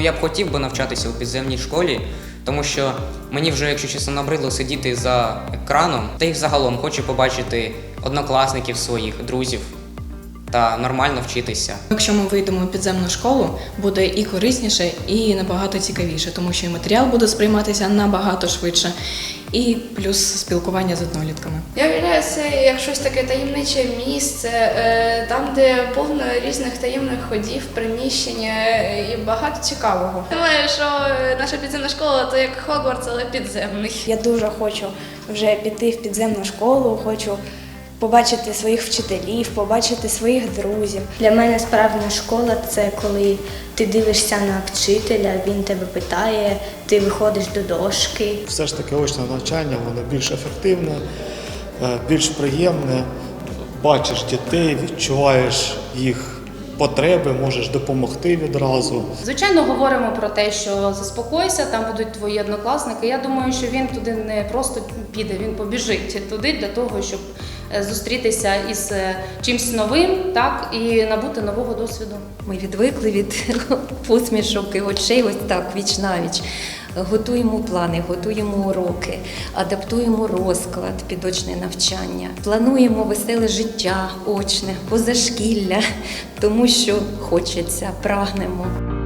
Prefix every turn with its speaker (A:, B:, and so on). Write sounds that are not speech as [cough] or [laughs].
A: Я б хотів би навчатися у підземній школі, тому що мені вже, якщо чесно, набридло сидіти за екраном, та й загалом хочу побачити однокласників своїх, друзів та нормально вчитися.
B: Якщо ми вийдемо у підземну школу, буде і корисніше, і набагато цікавіше, тому що і матеріал буде сприйматися набагато швидше, і плюс спілкування з однолітками.
C: Я вважаю це як щось таке таємниче місце, е, там, де повно різних таємних ходів, приміщення е, і багато цікавого. Думаю, що е, наша підземна школа то як Хогвартс, але підземний.
D: Я дуже хочу вже піти в підземну школу, хочу побачити своїх вчителів, побачити своїх друзів.
E: Для мене справжня школа це коли ти дивишся на вчителя, він тебе питає, ти виходиш до дошки.
F: Все ж таки очне навчання, воно більш ефективне, е, більш приємне. Бачиш дітей, відчуваєш їх потреби, можеш допомогти відразу.
G: Звичайно, говоримо про те, що заспокойся, там будуть твої однокласники. Я думаю, що він туди не просто піде, він побіжить туди для того, щоб зустрітися із е, чимсь новим, так і набути нового досвіду.
H: Ми відвикли від [laughs] посмішок і очей, ось так, віч навіч. Готуємо плани, готуємо уроки, адаптуємо розклад під очне навчання, плануємо веселе життя очне, позашкілля, [laughs] тому що хочеться, прагнемо.